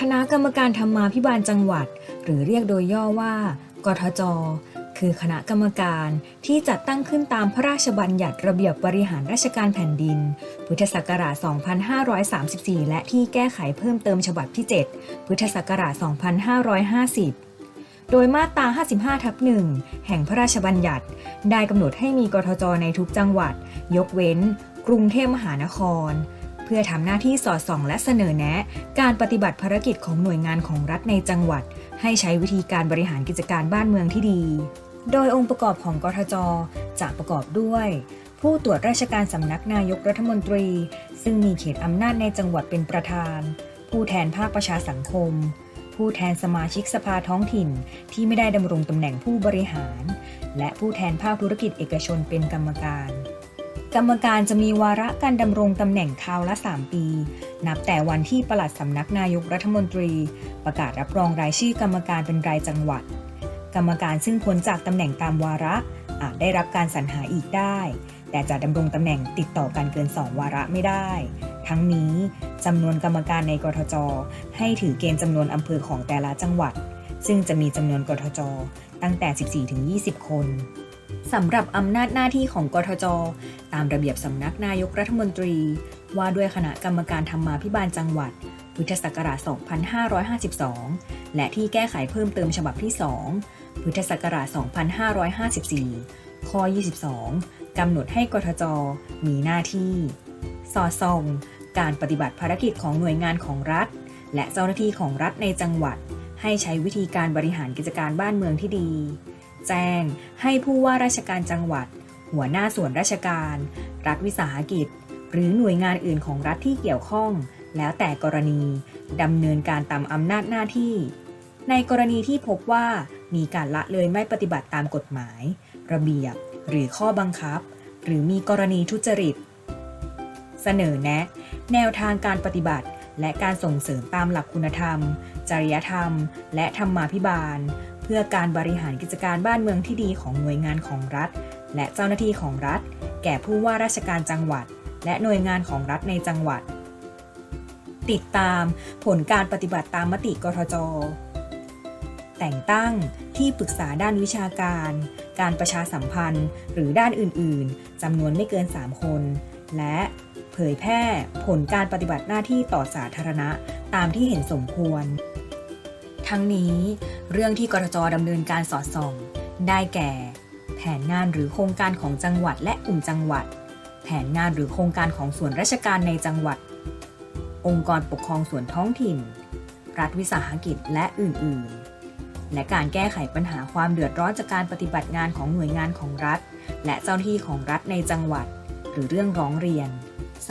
คณะกรรมการธรรมาภิบาลจังหวัด หรือเรียกโดยย่อว่า กทจ คือคณะกรรมการที่จัดตั้งขึ้นตามพระราชบัญญัติระเบียบบริหารราชการแผ่นดิน พุทธศักราช 2534 และที่แก้ไขเพิ่มเติมฉบับที่ 7 พุทธศักราช 2550โดยมาตรา 55 ทับ 1 แห่งพระราชบัญญัติ ได้กำหนดให้มีกทจในทุกจังหวัด ยกเว้น กรุงเทพมหานคร เพื่อทำหน้าที่สอดส่องและเสนอแนะ การปฏิบัติภารกิจของหน่วยงานของรัฐในจังหวัด ให้ใช้วิธีการบริหารกิจการบ้านเมืองที่ดี โดยองค์ประกอบของกทจจะประกอบด้วย ผู้ตรวจราชการสำนักนายกรัฐมนตรี ซึ่งมีเขตอำนาจในจังหวัดเป็นประธาน ผู้แทนภาคประชาสังคม ผู้แทนสมาชิกสภาท้องถิ่น ที่ไม่ได้ดำรงตำแหน่งผู้บริหาร และผู้แทนภาคธุรกิจเอกชนเป็นกรรมการ กรรมการจะมีวาระการดำรงตำแหน่งคราวละ 3 ปี นับแต่วันที่ปลัดสำนักนายกรัฐมนตรี ประกาศรับรองรายชื่อกรรมการเป็นรายจังหวัด กรรมการซึ่งพ้นจากตำแหน่งตามวาระอาจได้รับการสรรหาอีกได้ แต่จะดำรงตำแหน่งติดต่อกันเกิน 2 วาระไม่ได้ ทั้งนี้จำนวนกรรมการในกทจ ให้ถือเกณฑ์จำนวนอำเภอของแต่ละจังหวัด ซึ่งจะมีจำนวนกทจ ตั้งแต่ 14-20 คน สำหรับอำนาจหน้าที่ของกทจ ตามระเบียบสำนักนายกรัฐมนตรี ว่าด้วยคณะกรรมการธรรมาภิบาลจังหวัดพุทธศักราช 2552 และที่แก้ไขเพิ่มเติมฉบับที่ 2 พุทธศักราช 2554 ข้อ 22 กำหนดให้กทจ มีหน้าที่ สอดส่อง การปฏิบัติภารกิจของหน่วยงานของรัฐ และเจ้าหน้าที่ของรัฐในจังหวัด ให้ใช้วิธีการบริหารกิจการบ้านเมืองที่ดี แจ้ง ให้ผู้ว่าราชการจังหวัด หัวหน้าส่วนราชการ รัฐวิสาหกิจ หรือหน่วยงานอื่นของรัฐที่เกี่ยวข้อง แล้วแต่กรณีดำเนินการตามอำนาจหน้าที่ ในกรณีที่พบว่ามีการละเลยไม่ปฏิบัติตามกฎหมาย ระเบียบ หรือข้อบังคับ หรือมีกรณีทุจริต เสนอแนะ แนวทางการปฏิบัติและการส่งเสริมตามหลักคุณธรรม จริยธรรม และธรรมาภิบาล เพื่อการบริหารกิจการบ้านเมืองที่ดีของหน่วยงานของรัฐ และเจ้าหน้าที่ของรัฐ แก่ผู้ว่าราชการจังหวัด และหน่วยงานของรัฐในจังหวัด ติดตามผลการปฏิบัติตามมติกทจ แต่งตั้งที่ปรึกษาด้านวิชาการ การประชาสัมพันธ์ หรือด้านอื่น ๆจำนวนไม่เกิน 3 คน และเผยแพร่ผลการปฏิบัติหน้าที่ต่อสาธารณะตามที่เห็นสมควร ทั้งนี้เรื่องที่กรจดำเนินการสอดส่อง ได้แก่ แผนงานหรือโครงการของจังหวัดและกลุ่มจังหวัด แผนงานหรือโครงการของส่วนราชการในจังหวัด องค์กรปกครองส่วนท้องถิ่น รัฐวิสาหกิจและอื่นๆ และการแก้ไขปัญหาความเดือดร้อนจากการปฏิบัติงานของหน่วยงานของรัฐ และเจ้าหน้าที่ของรัฐในจังหวัด หรือเรื่องร้องเรียน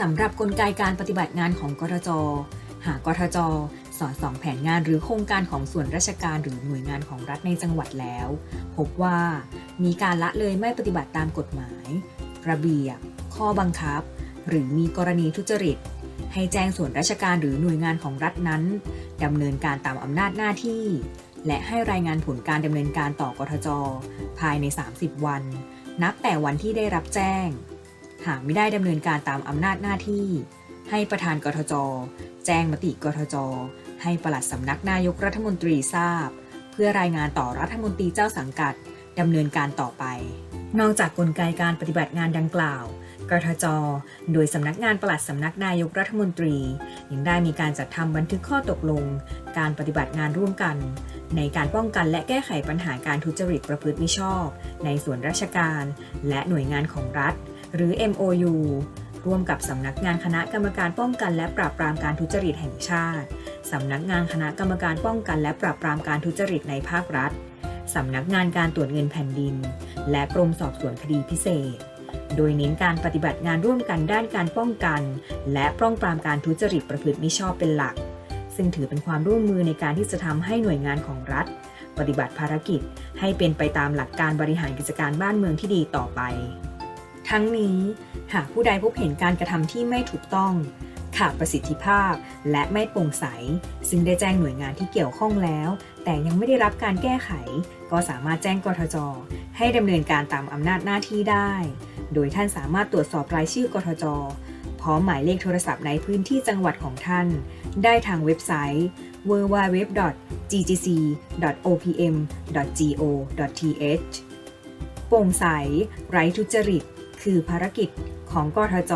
สำหรับกลไกการปฏิบัติงานของกทจหากกทจ สอดส่องแผนงานหรือโครงการของส่วนราชการหรือหน่วยงานของรัฐในจังหวัดแล้ว พบว่ามีการละเลยไม่ปฏิบัติตามกฎหมาย ระเบียบ ข้อบังคับ หรือมีกรณีทุจริต ให้แจ้งส่วนราชการหรือหน่วยงานของรัฐนั้นดำเนินการตามอำนาจหน้าที่ และให้รายงานผลการดำเนินการต่อกทจ ภายใน 30 วัน นับแต่วันที่ได้รับแจ้ง หากไม่ได้ดำเนินการตามอำนาจหน้าที่ ให้ประธานกทจ แจ้งมติกทจ ให้ปลัดสำนักนายกรัฐมนตรีทราบ เพื่อรายงานต่อรัฐมนตรีเจ้าสังกัดดำเนินการต่อไป นอกจากกลไกการปฏิบัติงานดังกล่าวกทจ โดยสำนักงานปลัดสำนักนายกรัฐมนตรี ยังได้มีการจัดทำบันทึกข้อตกลง การปฏิบัติงานร่วมกัน ในการป้องกันและแก้ไขปัญหาการทุจริตประพฤติมิชอบ ในส่วนราชการ และหน่วยงานของรัฐ หรือ MOU ร่วมกับสำนักงานคณะกรรมการป้องกันและปราบปรามการทุจริตแห่งชาติ สำนักงานคณะกรรมการป้องกันและปราบปรามการทุจริตในภาครัฐ สำนักงานการตรวจเงินแผ่นดิน และกรมสอบสวนคดีพิเศษ โดยเน้นการปฏิบัติงานร่วมกันด้านการป้องกัน และป้องปรามการทุจริตประพฤติมิชอบเป็นหลัก ซึ่งถือเป็นความร่วมมือในการที่จะทำให้หน่วยงานของรัฐ ปฏิบัติภารกิจ ให้เป็นไปตามหลักการบริหารกิจการบ้านเมืองที่ดีต่อไป ทั้งนี้หากผู้ใดพบเห็นการกระทำที่ไม่ถูกต้อง ขาดประสิทธิภาพ และไม่โปร่งใส ซึ่งได้แจ้งหน่วยงานที่เกี่ยวข้องแล้ว แต่ยังไม่ได้รับการแก้ไข ก็สามารถแจ้งกทจ ให้ดำเนินการตามอำนาจหน้าที่ได้ โดยท่านสามารถตรวจสอบรายชื่อกทจ พร้อมหมายเลขโทรศัพท์ในพื้นที่จังหวัดของท่าน ได้ทางเว็บไซต์ www.ggc.opm.go.th โปร่งใส ไร้ทุจริต คือภารกิจของกทจ